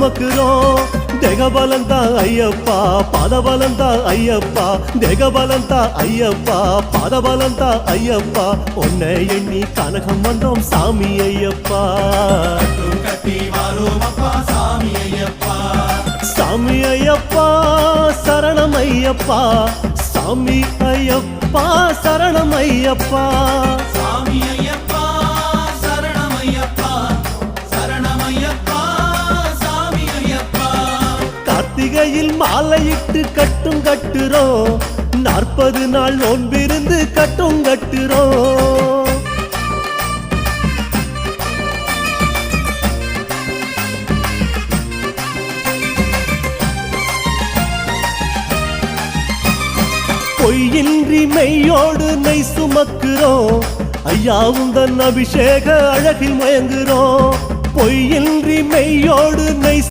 சுமக்குறோம். தெகபலந்தா ஐயப்பா பதபலந்தா ஐயப்பா. தெகபலந்தா ஐயப்பா பதபலந்தா ஐயப்பா. உன்னை எண்ணி கனகம் வந்தோம் சாமி ஐயப்பா. சாமி ஐயப்பா சரணம் ஐயப்பா. சாமி ஐயப்பா சரணம் ஐயப்பா. சாமி ஐயப்பா சரணம் ஐயப்பா. சரணம் ஐயப்பா. கார்த்திகையில் மாலையிட்டு கட்டும் கட்டுறோம் நாற்பது நாள் ஒன்பிருந்து கட்டும் கட்டுறோம் பொய்யின்றி மெய்யோடு நெய் சுமக்குறோம் ஐயாவும் தன் அபிஷேக அழகில் மயங்குறோம் பொய்யின்றி மெய்யோடு நெய்